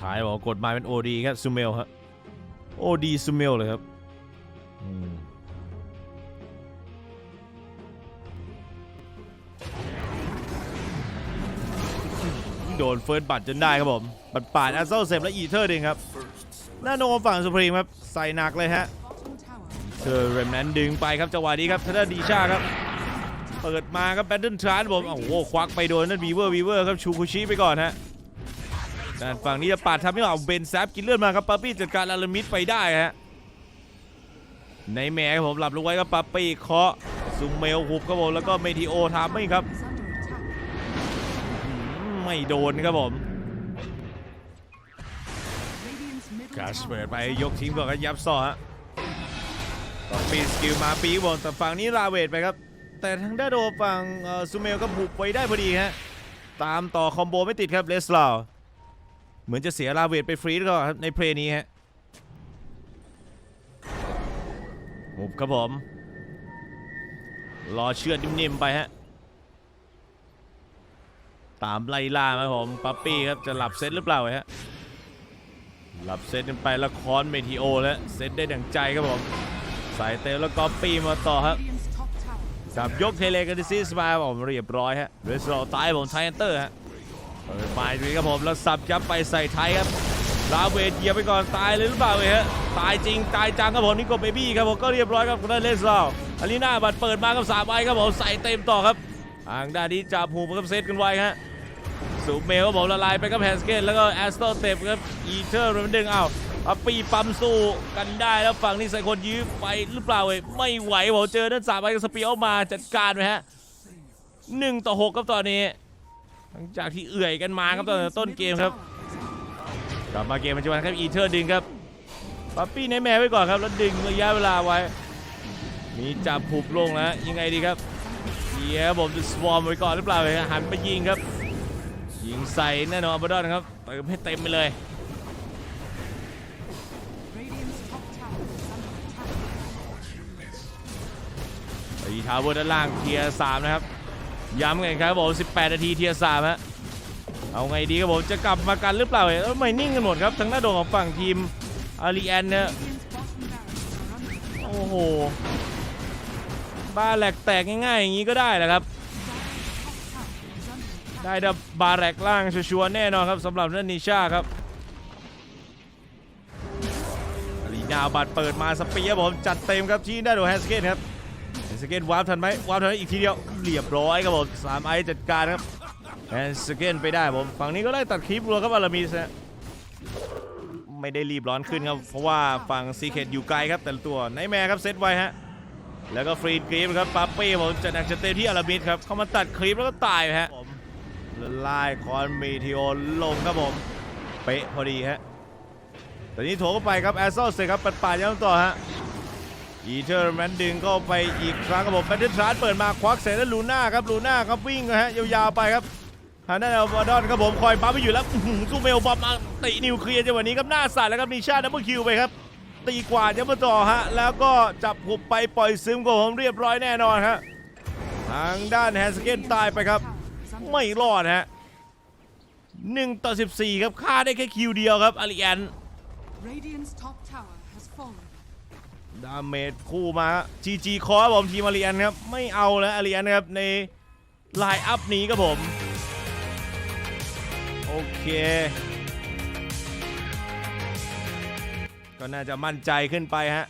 ท้ายบอกกดมาเป็น OD ครับซูเมลครับ OD ซูเมลเลยครับโดนเฟิร์สบัตจนได้ครับผมปัดปาดแอสเซลเซฟและอีเทอร์ดึงครับหน้าโนฝั่งสุพรีมครับ ใส่หนักเลยฮะเธอเรมนั้นดึงไปครับจังหวะนี้ครับทางด้านดีชาครับ เปิดมาครับแบตเทิลทรานผมโอ้โหควักไปโดนนั่นวีเวอร์วีเวอร์ครับชูคุชิไปก่อนฮะ ด้านฝั่งนี้จะปาดทำให้เอาเบนแซฟกินเลือดมาครับปั๊ปปี้จัดการอารามิดไปได้ฮะในแหม่ผมหลับลงไว้ครับปั๊ปปี้เคาะซุมเมลหุบครับผมแล้วก็เมทิโอทามไม่ครับไม่โดนครับผมกาสเปิดไปยกทิ้งก่อนครับยับซ้อฮะปีสกิลมาปีบนแต่ฝั่งนี้ลาเวทไปครับ แต่ทางด้านโดฝั่งซูเมลก็บุกไว้ได้พอดีฮะตามต่อคอมโบไม่ติดครับเลสลาว เหมือนจะเสียลาเวทไปฟรีแล้วก็ในเพลนี้ฮะหุบครับผม รอเชือดนิ่มๆไปฮะ ตามไล่ล่ามาผมปั๊ปปี้ครับจะหลับเซตหรือเปล่าฮะ หลับเซตกันไปล้วคอนเมทิโอแล้วเซตได้ดังใจครับผมใส่เตลแล้วก็ปีมาต่อครับสับยกเทเลกันดิซิสมาผมเรียบร้อยฮะเรสโรตายผมไทเอนเตอร์ฮะ เปิดไปดูครับผมแล้วสับยับไปใส่ไทยครับลาเวทเยียบไปก่อนตายเลยหรือเปล่าเว้ยฮะตายจริงตายจังครับผมนี่ก็เบบี้ครับผมก็เรียบร้อยครับคุณได้เลสโรอารีนาบัตรเปิดมากับสามใบครับผมใส่เต็มต่อครับทางด้านนี้จับหูกับเซตกันไว้ฮะสูเมลครับผมละลายไปกับแฮสเกตแล้วก็แอสโตเต็ปครับอีเทอร์มันดึงเอาอาปีปั๊มสู้กันได้แล้วฝั่งนี้ใส่คนยื้อไปหรือเปล่าเว้ยไม่ไหวผมเจอด้านสามใบกับสปีเอามาจัดการไปฮะหนึ่งต่อหกครับตอนนี้ หลังจากที่เอื่อยกันมาครับตอนต้นเกมครับกลับมาเกมปัจจุบันครับอีเทอร์ดึงครับปั๊ปปี้ในแม่ไว้ก่อนครับแล้วดึงระยะเวลาไว้ มีจับผูบลงแล้วยังไงดีครับเฮียผมจะสวอมไว้ก่อนหรือเปล่าเว้ยหันไปยิงครับ ยิงใส่แน่นอนบอดอนครับเติมให้เต็มไปเลยตีทาวเวอร์ด้านล่างเทียร์สามนะครับ ย้ำกันครับผม 18 นาทีเทียร์สามฮะเอาไงดีครับผมจะกลับมากันหรือเปล่าเอ้ยไม่นิ่งกันหมดครับทั้งหน้าโดงของฝั่งทีมอารีแอนเนี่ยโอ้โหบาแหลกแตกง่ายๆอย่างนี้ก็ได้แหละครับ ได้ดับบาแหลกล่างชัวร์แน่นอนครับสำหรับนันนิชาครับอารีนาบัตรเปิดมาสเปียร์ผมจัดเต็มครับที่ได้โดแฮสเกตครับ สเกตวาร์ปทันไหมวาร์ปทันอีกทีเดียวเรียบร้อยครับผมสามไอจัดการครับแอนสเกตไปได้ผมฝั่งนี้ก็ได้ตัดคลิปรัวครับอารามิสนะไม่ได้รีบร้อนขึ้นครับ เพราะว่าฝั่งซีเคตอยู่ไกลครับ แต่ตัวไนแมร์ครับเซตไว้ฮะแล้วก็ฟรีดกรีฟครับปั๊ปเป้ผมจะหนักจะเต็มที่อารามิสครับเข้ามาตัดคลิปแล้วก็ตายฮะแล้วไล่คอนเมทิโอลงครับผมเป๊ะพอดีฮะตอนนี้โถเข้าไปครับแอสโซเสร็จครับปัดป่าดย้ำต่อฮะ อีเทอร์แมนดึงเข้าไปอีกครั้งครับผมแบตเทิลทรานเปิดมาควักเสร็จแล้วลูน่าครับลูน่าครับวิ่งนะฮะยาวๆไปครับทางด้านอัลบาดอนครับผมคอยปั๊มไปอยู่แล้วซูเมลบอมมาตีนิวเคลียร์จังหวะนี้ครับหน้าสั่นแล้วครับนิชาดับเบิลคิวไปครับ ตีกว่าจะมาต่อฮะ แล้วก็จับหุบไปปล่อยซึมกับผมเรียบร้อยแน่นอนฮะทางด้านแฮสเกนตายไปครับ ไม่รอดฮะ1ต่อ14ครับฆ่าได้แค่คิวเดียวครับอาริแอน ดาเมจคู่มาจีจีคอร์ผมทีมอารียนครับ ไม่เอาแล้วอารียนครับในไลน์อัพนี้ครับผม โอเค ก็น่าจะมั่นใจขึ้นไปฮะ